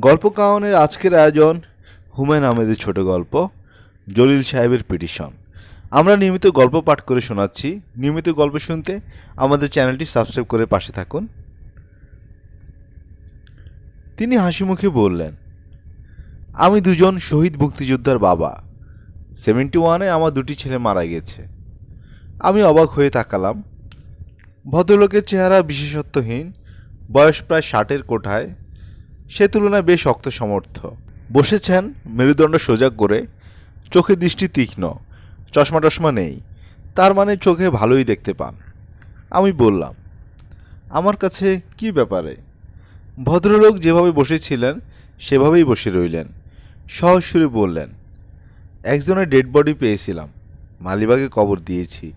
গল্প কাওয়ানের আজকের আয়োজন হুমায়ুন আহমেদের ছোট গল্প, জলিল সাহেবের পিটিশন। আমরা নিয়মিত গল্প পাঠ করে শোনাচ্ছি। নিয়মিত গল্প শুনতে আমাদের চ্যানেলটি সাবস্ক্রাইব করে পাশে থাকুন। তিনি হাসি মুখে বললেন, আমি দুজন শহীদ মুক্তিযোদ্ধার বাবা। সেভেন্টি ওয়ানে আমার দুটি ছেলে মারা গেছে। আমি অবাক হয়ে তাকালাম। ভদ্রলোকের চেহারা বিশেষত্বহীন, বয়স প্রায় ষাটের কোঠায়। সে তুলনায় বেশ শক্ত সমর্থ। বসেছেন, মেরুদণ্ড সোজা করে, চোখে দৃষ্টি তীক্ষ্ণ, চশমা টশমা নেই। তার মানে চোখে ভালোই দেখতে পান। আমি বললাম, আমার কাছে কি ব্যাপারে? ভদ্রলোক যেভাবে বসেছিলেন, সেভাবেই বসে রইলেন। সহজ সুরে বললেন, একজনের ডেড বডি পেয়েছিলাম, মালিবাগে কবর দিয়েছি।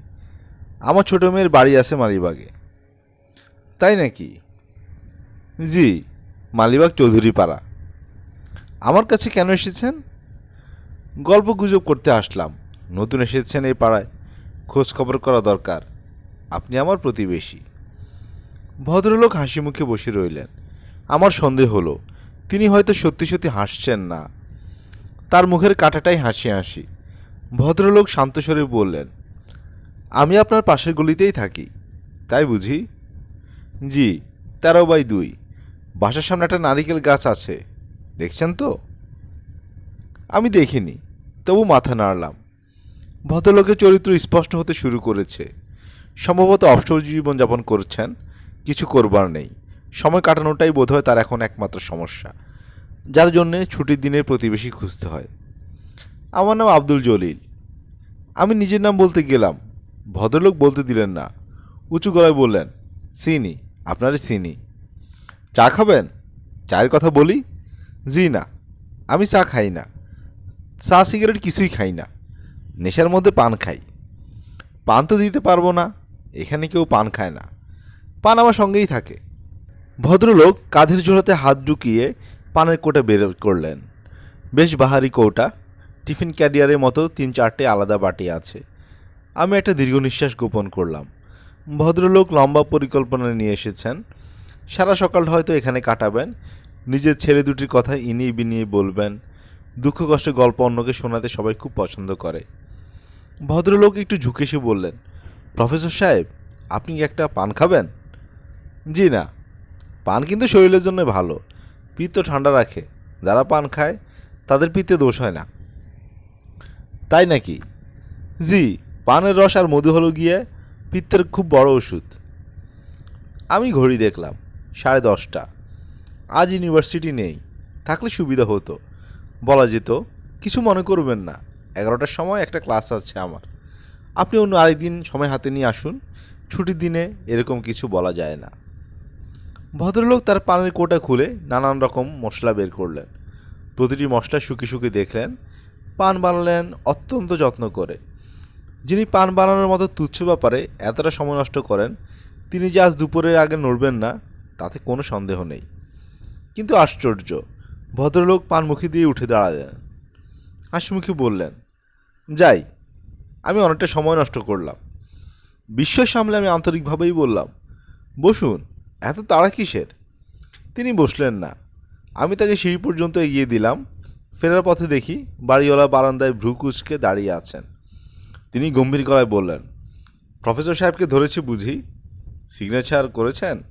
আমার ছোটো মেয়ের বাড়ি আছে মালিবাগে। তাই নাকি? জি মালিবাগ চৌধুরী পাড়া আমার কাছে কেন এসেছেন? গল্প গুজব করতে আসলাম। নতুন এসেছেন এই পাড়ায়। খোঁজ খবর করা দরকার। আপনি আমার প্রতিবেশী। ভদ্রলোক হাসি মুখে বসে রইলেন। আমার সন্দেহ হলো, তিনি হয়তো সত্যি সত্যি হাসছেন না। তার মুখের কাঁটাটাই হাসি হাসি। ভদ্রলোক শান্তস্বরে বললেন, আমি আপনার পাশের গলিতেই থাকি, তাই বুঝি? জি, তেরো বাই দুই। বাসার সামনে একটা নারিকেল গাছ আছে। দেখছেন তো? আমি দেখিনি, তবু মাথা নাড়লাম। ভদ্রলোকের চরিত্র স্পষ্ট হতে শুরু করেছে। সম্ভবত অবসর জীবনযাপন করছেন, কিছু করবার নেই। সময় কাটানোটাই বোধহয় তার এখন একমাত্র সমস্যা, যার জন্যে ছুটির দিনের প্রতিবেশী খুঁজতে হয়। আমার নাম আব্দুল জলিল। আমি নিজের নাম বলতে গেলাম। ভদ্রলোক বলতে দিলেন না। উঁচু গলায় বললেন, সিনি আপনারই চিনি চা খাবেন? চায়ের কথা বলি? জি না, আমি চা খাই না। চা, সিগারেট কিছুই খাই না। নেশার মধ্যে পান খাই। পান তো দিতে পারব না, এখানে কেউ পান খায় না। পান আমার সঙ্গেই থাকে। ভদ্রলোক কাঁধের জোড়াতে হাত ঢুকিয়ে পানের কোটা বের করলেন। বেশ বাহারি কৌটা, টিফিন ক্যারিয়ারের মতো তিন চারটে আলাদা বাটি আছে। আমি একটা দীর্ঘ নিঃশ্বাস গোপন করলাম। ভদ্রলোক লম্বা পরিকল্পনা নিয়ে এসেছেন। সারা সকালটা হয়তো এখানে কাটাবেন। নিজের ছেলে দুটির কথা ইনিয়ে বিনিয়ে বলবেন। দুঃখ কষ্টের গল্প অন্যকে শোনাতে সবাই খুব পছন্দ করে। ভদ্রলোক একটু ঝুঁকে এসে বললেন, প্রফেসর সাহেব, আপনি একটা পান খাবেন? জি না। পান কিন্তু শরীরের জন্য ভালো। পিত্ত ঠান্ডা রাখে। যারা পান খায়, তাদের পিত্তে দোষ হয় না। তাই নাকি? জি, পানের রস আর মধু হলো গিয়ে পিত্তের খুব বড় ওষুধ। আমি ঘড়ি দেখলাম। সাড়ে দশটা। আজ ইউনিভার্সিটি নেই, থাকলে সুবিধা হতো। বলা যেত, কিছু মনে করবেন না, এগারোটার সময় একটা ক্লাস আছে আমার। আপনি অন্য আরেকদিন সময় হাতে নিয়ে আসুন, ছুটির দিনে এরকম কিছু বলা যায় না। ভদ্রলোক তার পানের কোটা খুলে নানান রকম মশলা বের করলেন। প্রতিটি মশলা শুকি শুকি দেখলেন, পান বানালেন অত্যন্ত যত্ন করে। যিনি পান বানানোর মতো তুচ্ছ ব্যাপারে এতটা সময় নষ্ট করেন, তিনি যে আজ দুপুরের আগে নড়বেন না তাতে কোনো সন্দেহ নেই। কিন্তু আশ্চর্য, ভদ্রলোক পানমুখী দিয়ে উঠে দাঁড়ালেন। হাসিমুখী বললেন, যাই, আমি অনেকটা সময় নষ্ট করলাম। বিস্ময় সামলে আমি আন্তরিকভাবেই বললাম, বসুন, এত তাড়া কিসের? তিনি বসলেন না। আমি তাকে সিঁড়ি পর্যন্ত এগিয়ে দিলাম, ফেরার পথে দেখি বাড়িওয়ালা বারান্দায় ভ্রুকুচকে দাঁড়িয়ে আছেন। তিনি গম্ভীর গলায় বললেন, প্রফেসর সাহেবকে ধরেছি বুঝি। সিগনেচার করেছেন?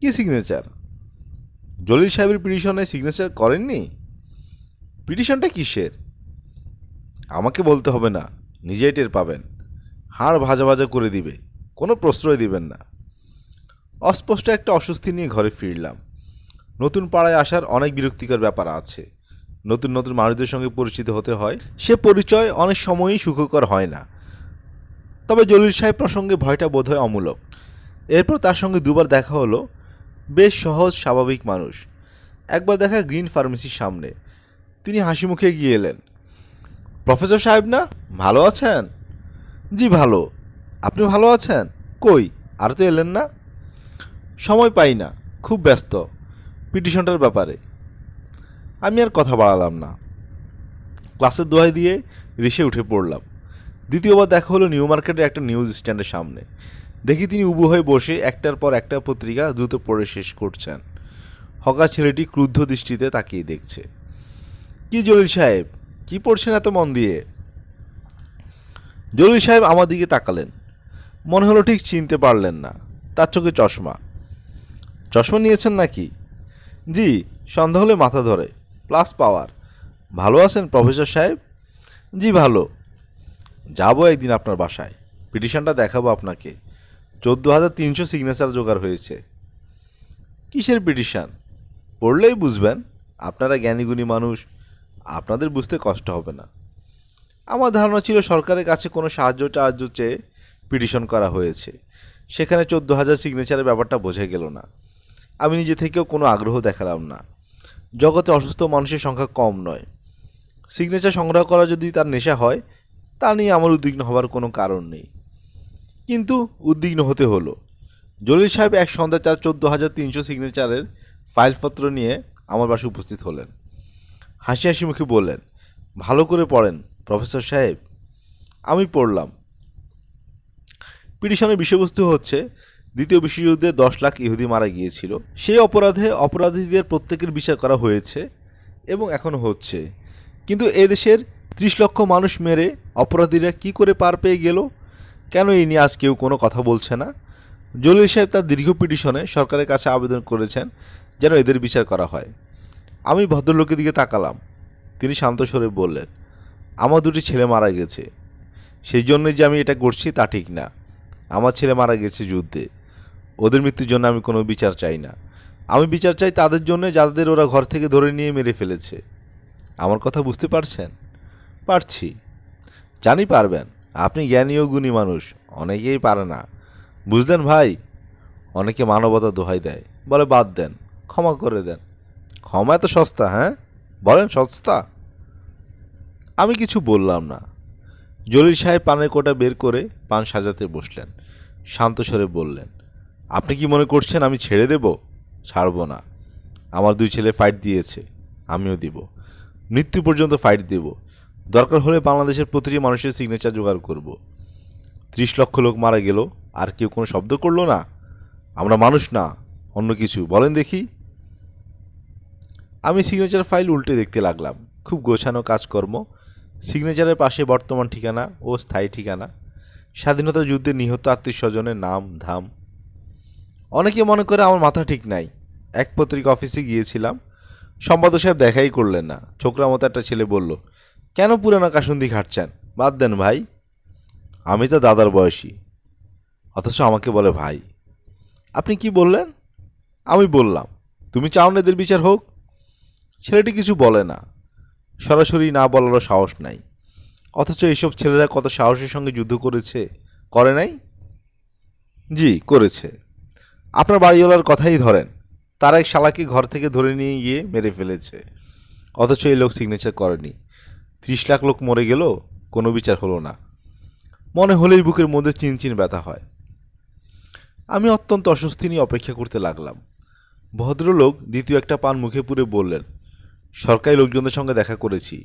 কি সিগনেচার জলিল সাহেবের পিটিশনে সিগনেচার করেননি? পিটিশনটা কিসের? আমাকে বলতে হবে না, নিজেই টের পাবেন। হাড় ভাজা ভাজা করে দিবে, কোনো প্রশ্রয় দিবেন না। অস্পষ্ট একটা অস্বস্তি নিয়ে ঘরে ফিরলাম। নতুন পাড়ায় আসার অনেক বিরক্তিকর ব্যাপার আছে। নতুন নতুন মানুষদের সঙ্গে পরিচিত হতে হয়। সে পরিচয় অনেক সময়ই সুখকর হয় না। তবে জলিল সাহেব প্রসঙ্গে ভয়টা বোধহয় অমূলক। এরপর তার সঙ্গে দুবার দেখা হলো। বেশ সহজ, স্বাভাবিক মানুষ। একবার দেখা গ্রিন ফার্মেসির সামনে। তিনি হাসি মুখে গিয়ে এলেন। প্রফেসর সাহেব না? ভালো আছেন? জি, ভালো। আপনি ভালো আছেন? কই? আর তো এলেন না? সময় পাই না। খুব ব্যস্ত। পিটিশনটার ব্যাপারে। আমি আর কথা বাড়ালাম না। ক্লাসের দোহাই দিয়ে রিসে উঠে পড়লাম। দ্বিতীয়বার দেখা হলো নিউ মার্কেটের একটা নিউজ স্ট্যান্ডের সামনে। দেখি তিনি উবু হয়ে বসে একটার পর একটা পত্রিকা দ্রুত পড়ে শেষ করছেন। হকা ছেলেটি ক্রুদ্ধ দৃষ্টিতে তাকিয়ে দেখছে। কি জলিল সাহেব, কি পড়ছেন এত মন দিয়ে? জলিল সাহেব আমার দিকে তাকালেন। মনে হলো ঠিক চিনতে পারলেন না। তার চোখে চশমা। চশমা নিয়েছেন নাকি? জি, সন্ধ্যা হলে মাথা ধরে। Plus power. ভালো আছেন প্রফেসর সাহেব? জি, ভালো। যাব একদিন আপনার বাসায়। পিটিশনটা দেখাবো আপনাকে। চোদ্দ হাজার তিনশো সিগনেচার জোগাড় হয়েছে। কিসের পিটিশন পড়লেই বুঝবেন, আপনারা জ্ঞানীগুণী মানুষ, আপনাদের বুঝতে কষ্ট হবে না। আমার ধারণা ছিল সরকারের কাছে কোনো সাহায্য টাহায্য চেয়ে পিটিশন করা হয়েছে। সেখানে চোদ্দ হাজার সিগনেচারের ব্যাপারটা বোঝা গেল না। আমি নিজে থেকেও কোনো আগ্রহ দেখালাম না। জগতে অসুস্থ মানুষের সংখ্যা কম নয়। সিগনেচার সংগ্রহ করা যদি তার নেশা হয়, তা নিয়ে আমার উদ্বিগ্ন হবার কোনো কারণ নেই। কিন্তু উদ্বিগ্ন হতে হলো। জলিল সাহেব এক সন্ধ্যা চার চোদ্দ হাজার তিনশো সিগনেচারের ফাইলপত্র নিয়ে আমার বাসায় উপস্থিত হলেন। হাসি হাসি মুখে বললেন, ভালো করে পড়েন, প্রফেসর সাহেব। আমি পড়লাম। পিটিশনের বিষয়বস্তু হচ্ছে, দ্বিতীয় বিশ্বযুদ্ধে দশ লাখ ইহুদি মারা গিয়েছিল। সেই অপরাধে অপরাধীদের প্রত্যেকের বিচার করা হয়েছে এবং এখনও হচ্ছে। কিন্তু এদেশের ত্রিশ লক্ষ মানুষ মেরে অপরাধীরা কি করে পার পেয়ে গেল? কেন এই নিয়ে আজ কেউ কোনো কথা বলছে না? জলিল সাহেব তার দীর্ঘ পিটিশনে সরকারের কাছে আবেদন করেছেন যেন এদের বিচার করা হয়। আমি ভদ্রলোকের দিকে তাকালাম। তিনি শান্ত স্বরে বললেন, আমার দুটি ছেলে মারা গেছে। সেই জন্যই যে আমি এটা করছি তা ঠিক না। আমার ছেলে মারা গেছে যুদ্ধে। ওদের মৃত্যুর জন্য আমি কোনো বিচার চাই না। আমি বিচার চাই তাদের জন্য যাদের ওরা ঘর থেকে ধরে নিয়ে মেরে ফেলেছে। আমার কথা বুঝতে পারছেন? পারছি। জানি পারবেন। আপনি জ্ঞানী ও গুণী মানুষ, অনেকেই পারে না। বুঝলেন ভাই? অনেকে মানবতা দোহাই দেয়, বলে বাদ দেন, ক্ষমা করে দেন। ক্ষমা এত সস্তা হ্যাঁ? বলেন সস্তা? আমি কিছু বললাম না। জলিল সাহেব পানের কোটা বের করে পান সাজাতে বসলেন। শান্ত স্বরে বললেন, আপনি কি মনে করছেন আমি ছেড়ে দেব? ছাড়বো না। আমার দুই ছেলে ফাইট দিয়েছে, আমিও দিব। মৃত্যু পর্যন্ত ফাইট দেব। দরকার হলে বাংলাদেশের প্রতিটি মানুষের সিগনেচার জোগাড় করব। ত্রিশ লক্ষ লোক মারা গেল, আর কেউ কোনো শব্দ করল না। আমরা মানুষ না, অন্য কিছু। বলেন দেখি। আমি সিগনেচার ফাইল উল্টে দেখতে লাগলাম। খুব গোছানো কাজকর্ম। সিগনেচারের পাশে বর্তমান ঠিকানা ও স্থায়ী ঠিকানা। স্বাধীনতা যুদ্ধে নিহত আত্মীয় স্বজনের নাম, ধাম। অনেকে মনে করে আমার মাথা ঠিক নাই। এক পত্রিকা অফিসে গিয়েছিলাম। সম্পাদক সাহেব দেখাই করলেন না। ছোকরা মতো একটা ছেলে বলল কেন পুরানো কাসুন্দি খাটছেন? বাদ দেন ভাই, আমি তো দাদার বয়সী, অথচ আমাকে বলে ভাই। আপনি কি বললেন? আমি বললাম, তুমি চাও না এদের বিচার হোক? ছেলেটি কিছু বলে না, সরাসরি না বলারও সাহস নাই। অথচ এইসব ছেলেরা কত সাহসের সঙ্গে যুদ্ধ করেছে, করে নাই? জি, করেছে। আপনার বাড়িওয়ালার কথাই ধরেন, তার এক শালাকে ঘর থেকে ধরে নিয়ে গিয়ে মেরে ফেলেছে। অথচ এই লোক সিগনেচার করেনি। ত্রিশ লাখ লোক মরে গেল কোনো বিচার হলো না। মনে হলেই বুকের মধ্যে চিনচিন ব্যথা হয়। আমি অত্যন্ত অস্বস্তি নিয়ে অপেক্ষা করতে লাগলাম। ভদ্রলোক দ্বিতীয় একটা পান মুখে পুরে বললেন, সরকারি লোকজনদের সঙ্গে দেখা করেছি।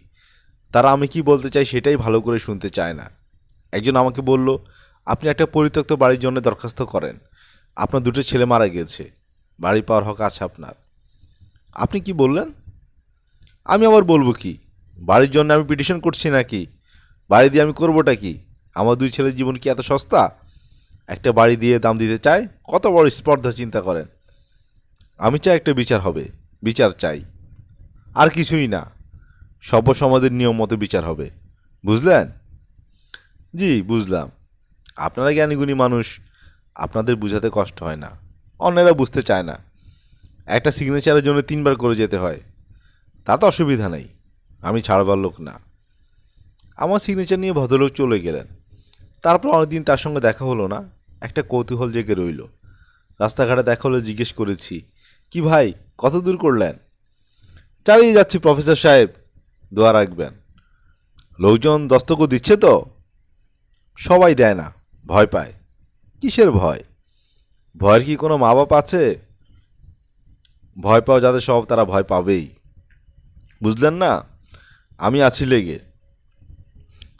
তারা আমি কি বলতে চাই সেটাই ভালো করে শুনতে চায় না। একজন আমাকে বলল, আপনি একটা পরিত্যক্ত বাড়ির জন্য দরখাস্ত করেন। আপনার দুটো ছেলে মারা গেছে। বাড়ি পাওয়ার হক আছে আপনার। আপনি কি বললেন? আমি আবার বলব কি? বাড়ির জন্য আমি পিটিশন করছি নাকি? বাড়ি দিয়ে আমি করবোটা কি? আমার দুই ছেলের জীবন কি এত সস্তা? একটা বাড়ি দিয়ে দাম দিতে চায়? কত বড় স্পর্ধা, চিন্তা করেন। আমি চাই একটা বিচার হবে। বিচার চাই। আর কিছুই না। সভ্য সমাজের নিয়ম মতো বিচার হবে। বুঝলেন? জি, বুঝলাম। আপনারা জ্ঞানীগুণী মানুষ, আপনাদের বুঝাতে কষ্ট হয় না। অন্যেরা বুঝতে চায় না। একটা সিগনেচারের জন্য তিনবার করে যেতে হয়। তা তো অসুবিধা নেই। আমি ছাড়বার লোক না। আমার সিগনেচার নিয়ে ভদ্রলোক চলে গেলেন। তারপর অনেকদিন তার সঙ্গে দেখা হলো না। একটা কৌতূহল জেগে রইল। রাস্তাঘাটে দেখা হলে, জিজ্ঞেস করেছি, কি ভাই, কত দূর করলেন? চালিয়ে যাচ্ছি প্রফেসর সাহেব। দোয়া রাখবেন। লোকজন দস্তকও দিচ্ছে তো? সবাই দেয় না, ভয় পায়। কিসের ভয়? ভয়ের কি কোনো মা বাপ আছে? ভয় পাওয়া যাদের সব তারা ভয় পাবেই। বুঝলেন না? আমি আছি লেগে।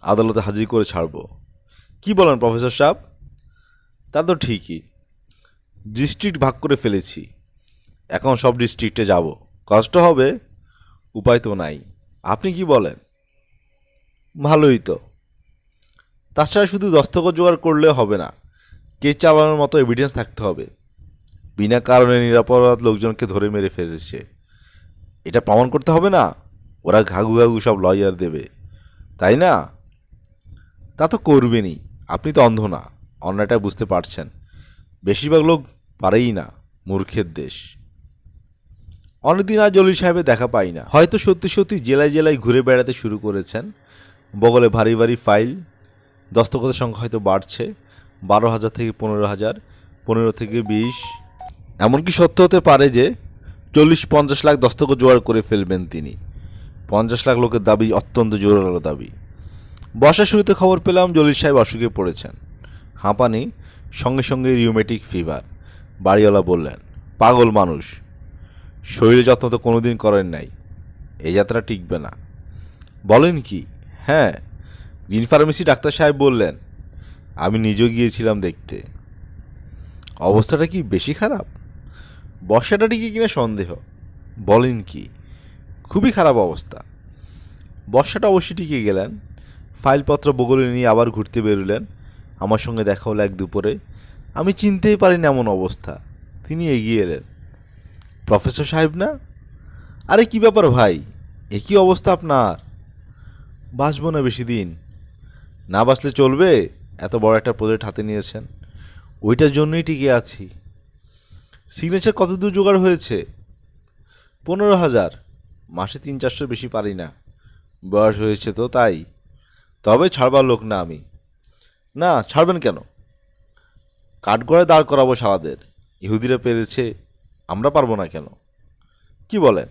আদালতে হাজির করে ছাড়বো। কি বলেন, প্রফেসর সাহেব? তা তো ঠিকই। ডিস্ট্রিক্ট ভাগ করে ফেলেছি। এখন সব ডিস্ট্রিক্টে যাব। কষ্ট হবে? উপায় তো নাই। আপনি কি বলেন? ভালোই তো। তাছাড়া শুধু দস্তখত জোগাড় করলে হবে না, কেস চালানোর মতো এভিডেন্স থাকতে হবে। বিনা কারণে নিরাপরাধ লোকজনকে ধরে মেরে ফেলেছে। এটা প্রমাণ করতে হবে না? ওরা ঘাঘু ঘাঘু সব লয়ার দেবে। তাই না? তা তো করবেনই। আপনি তো অন্ধ না। অন্যটা বুঝতে পারছেন। বেশিরভাগ লোক পারেই না মূর্খের দেশ। অনেকদিন আর জলিল সাহেবের দেখা পাই না। হয়তো সত্যি সত্যি জেলায় জেলায় ঘুরে বেড়াতে শুরু করেছেন। বগলে ভারী ভারী ফাইল দস্তখতের সংখ্যা হয়তো বাড়ছে। বারো হাজার থেকে পনেরো হাজার, পনেরো থেকে বিশ। এমনকি সত্য হতে পারে যে চল্লিশ পঞ্চাশ লাখ দস্তখত জোগাড় করে ফেলবেন তিনি। পঞ্চাশ লাখ লোকের দাবি অত্যন্ত জোরালো দাবি। বর্ষার শুরুতে খবর পেলাম জলিল সাহেব অসুখে পড়েছেন। হাঁপানি, সঙ্গে সঙ্গে রিউমেটিক ফিভার বাড়িওয়ালা বললেন, পাগল মানুষ। শরীরে যত্ন তো কোনোদিন করেন নাই। এই যাত্রা টিকবে না। বলেন কি? হ্যাঁ। জিন ফার্মেসি ডাক্তার সাহেব বললেন, আমি নিজেও গিয়েছিলাম দেখতে। অবস্থাটা কি বেশি খারাপ? বর্ষাটা টিকে কিনা সন্দেহ। বলেন কি? খুবই খারাপ অবস্থা। বর্ষাটা অবশ্যই টিকে গেলেন। ফাইলপত্র বগলে নিয়ে আবার ঘুরতে বেরোলেন। আমার সঙ্গে দেখা হলো এক দুপুরে। আমি চিনতেই পারিনি এমন অবস্থা। তিনি এগিয়ে এলেন। প্রফেসর সাহেব না? আরে কি ব্যাপার ভাই? এ কি অবস্থা আপনার। বাঁচবো না বেশি দিন। না বাঁচলে চলবে? এত বড় একটা প্রজেক্ট হাতে নিয়েছেন। ওইটার জন্যই টিকে আছি। সিগনেচার কত দূর জোগাড় হয়েছে? পনেরো হাজার। মাসে তিন চারশো বেশি পারি না। বয়স হয়েছে তো তাই। তবে ছাড়বার লোক না আমি। না, ছাড়বেন কেন? কাঠগড়ায় দাঁড় করাবো সারাদের ইহুদিরা পেরেছে, আমরা পারব না কেন? কি বলেন?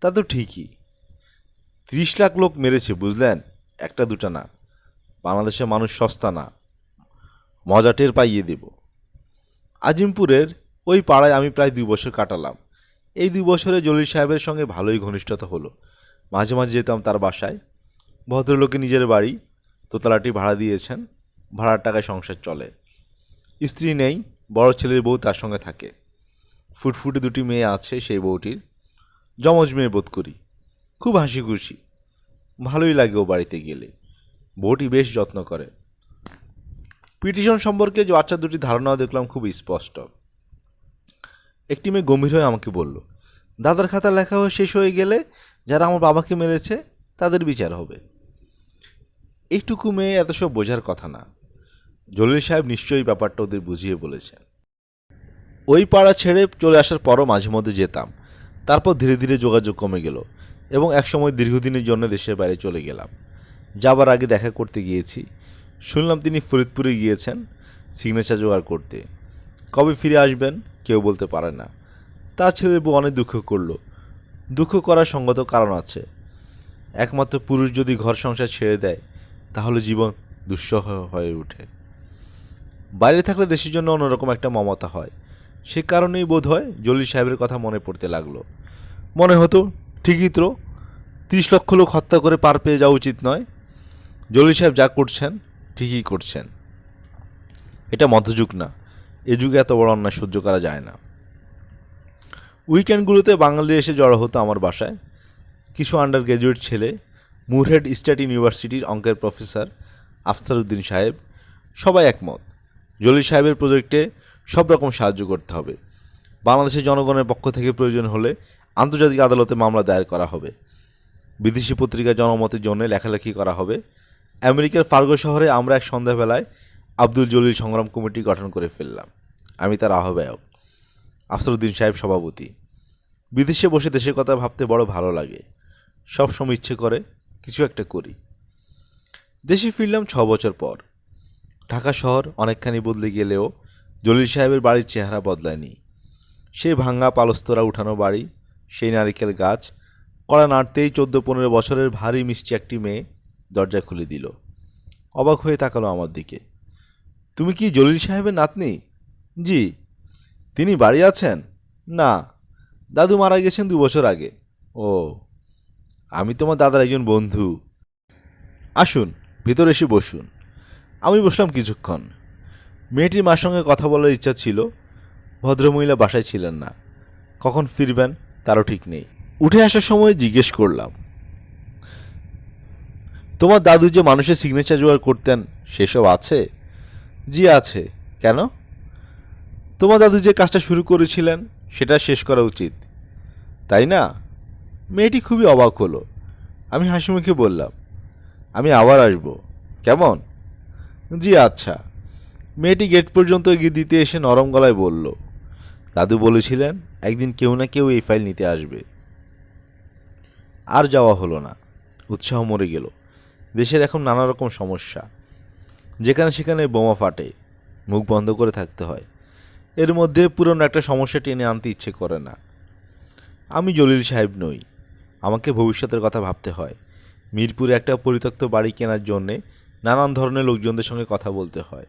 তা তো ঠিকই। ত্রিশ লাখ লোক মেরেছে, বুঝলেন? একটা দুটা না। বাংলাদেশে মানুষ সস্তা না। মজা টের পাইয়ে দেব। আজিমপুরের ওই পাড়ায় আমি প্রায় দুই বছর কাটালাম। এই দুই বছরে জলিল সাহেবের সঙ্গে ভালোই ঘনিষ্ঠতা হলো। মাঝে মাঝে যেতাম তার বাসায়। ভদ্রলোকে নিজের বাড়ি, দোতলাটি ভাড়া দিয়েছেন। ভাড়ার টাকায় সংসার চলে। স্ত্রী নেই, বড় ছেলের বউ তার সঙ্গে থাকে। ফুটফুটে দুটি মেয়ে আছে সেই বউটির। জমজ মেয়ে বোধ করি। খুব হাসি খুশি ভালোই লাগে ও বাড়িতে গেলে। বউটি বেশ যত্ন করে। পিটিশন সম্পর্কে যে বাচ্চা দুটি ধারণাও দেখলাম খুব স্পষ্ট। একটি মেয়ে গম্ভীর হয়ে আমাকে বলল, দাদার খাতা লেখা হয়ে শেষ হয়ে গেলে যারা আমার বাবাকে মেরেছে, তাদের বিচার হবে। এইটুকু মেয়ে এত সব বোঝার কথা না। জলিল সাহেব নিশ্চয়ই ব্যাপারটা ওদের বুঝিয়ে বলেছেন। ওই পাড়া ছেড়ে চলে আসার পরও মাঝে মধ্যে যেতাম। তারপর ধীরে ধীরে যোগাযোগ কমে গেল এবং একসময় দীর্ঘদিনের জন্য দেশের বাইরে চলে গেলাম। যাবার আগে দেখা করতে গিয়েছি। শুনলাম তিনি ফরিদপুরে গিয়েছেন সিগনেচার জোগাড় করতে। কবে ফিরে আসবেন? কেউ বলতে পারে না। তার ছেলের বউ অনেক দুঃখ করল। দুঃখ করার সঙ্গত কারণ আছে। একমাত্র পুরুষ যদি ঘর সংসার ছেড়ে দেয়, তাহলে জীবন দুঃসহ হয়ে ওঠে। বাইরে থাকলে দেশের জন্য অন্যরকম একটা মমতা হয়। সে কারণেই বোধ হয় জলিল সাহেবের কথা মনে পড়তে লাগল। মনে হতো, ঠিকই তো, তিরিশ লক্ষ লোক হত্যা করে পার পেয়ে যাওয়া উচিত নয়। জলিল সাহেব যা করছেন, ঠিকই করছেন। এটা মধ্যযুগ না। এ যুগে এত বড় অন্যায় সহ্য করা যায় না। উইকেন্ডগুলোতে বাঙালি এসে জড়ো হতো আমার বাসায়। কিছু আন্ডার গ্র্যাজুয়েট ছেলে, মুরহেড স্টেট ইউনিভার্সিটির অঙ্কের প্রফেসর আফসারউদ্দিন সাহেব, সবাই একমত। জলিল সাহেবের প্রজেক্টে সব রকম সাহায্য করতে হবে। বাংলাদেশের জনগণের পক্ষ থেকে প্রয়োজন হলে আন্তর্জাতিক আদালতে মামলা দায়ের করা হবে। বিদেশি পত্রিকা জনমতের জন্য লেখালেখি করা হবে। আমেরিকার ফার্গো শহরে আমরা এক সন্ধ্যাবেলায় আব্দুল জলিল সংগ্রাম কমিটি গঠন করে ফেললাম। আমি তার আহ্বায়ক আফসরুদ্দিন সাহেব সভাপতি। বিদেশে বসে দেশের কথা ভাবতে বড় ভালো লাগে। সব সময় ইচ্ছে করে কিছু একটা করি। দেশে ফিরলাম ছ বছর পর। ঢাকা শহর অনেকখানি বদলে গেলেও জলিল সাহেবের বাড়ির চেহারা বদলায়নি। সেই ভাঙ্গা পালস্তরা উঠানো বাড়ি, সেই নারিকেল গাছ, কড়া নাড়তেই চোদ্দ পনেরো বছরের ভারী মিষ্টি একটি মেয়ে দরজা খুলে দিল। অবাক হয়ে তাকালো আমার দিকে। তুমি কি জলিল সাহেবের নাতনি? জি। তিনি বাড়ি আছেন? না। দাদু মারা গেছেন দু বছর আগে। ও, আমি তোমার দাদার একজন বন্ধু। আসুন, ভিতরে এসে বসুন। আমি বসলাম কিছুক্ষণ। মেয়েটির মার সঙ্গে কথা বলার ইচ্ছা ছিল। ভদ্রমহিলা বাসায় ছিলেন না। কখন ফিরবেন তারও ঠিক নেই। উঠে আসার সময় জিজ্ঞেস করলাম, তোমার দাদু যে মানুষের সিগনেচার জোগাড় করতেন, সেসব আছে? জি, আছে। কেন? তোমার দাদু যে কাজটা শুরু করেছিলেন, সেটা শেষ করা উচিত। তাই না? মেয়েটি খুবই অবাক হলো। আমি হাসি মুখে বললাম, আমি আবার আসব। কেমন? জি আচ্ছা। মেয়েটি গেট পর্যন্ত এগিয়ে দিতে এসে নরম গলায় বলল, দাদু বলেছিলেন, একদিন কেউ না কেউ এই ফাইল নিতে আসবে। আর যাওয়া হলো না। উৎসাহ মরে গেল। দেশের এখন নানা রকম সমস্যা। যেখানে সেখানে বোমা ফাটে, মুখ বন্ধ করে থাকতে হয়। এর মধ্যে পুরনো একটা সমস্যা টেনে আনতে ইচ্ছে করে না। আমি জলিল সাহেব নই, আমাকে ভবিষ্যতের কথা ভাবতে হয়। মিরপুরে একটা পরিত্যক্ত বাড়ি কেনার জন্যে নানান ধরনের লোকজনদের সঙ্গে কথা বলতে হয়।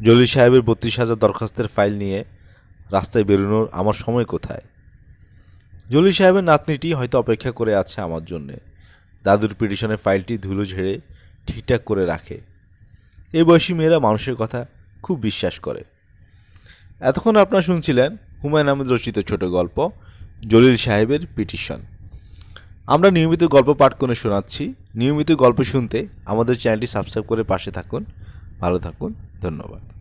জলিল সাহেবের বত্রিশ হাজার দরখাস্তের ফাইল নিয়ে রাস্তায় বেরোনোর আমার সময় কোথায়? জলিল সাহেবের নাতনিটি হয়তো অপেক্ষা করে আছে আমার জন্যে। দাদুর পিটিশনের ফাইলটি ধুলো ঝেড়ে ঠিকঠাক করে রাখে। এই বয়সী মেয়েরা মানুষের কথা খুব বিশ্বাস করে। এতক্ষণ আপনারা শুনছিলেন হুমায়ুন আহমেদ রচিত ছোট গল্প, জলিল সাহেবের পিটিশন। আমরা নিয়মিত গল্প পাঠ করে শোনাচ্ছি। নিয়মিত গল্প শুনতে আমাদের চ্যানেলটি সাবস্ক্রাইব করে পাশে থাকুন। ভালো থাকুন। ধন্যবাদ।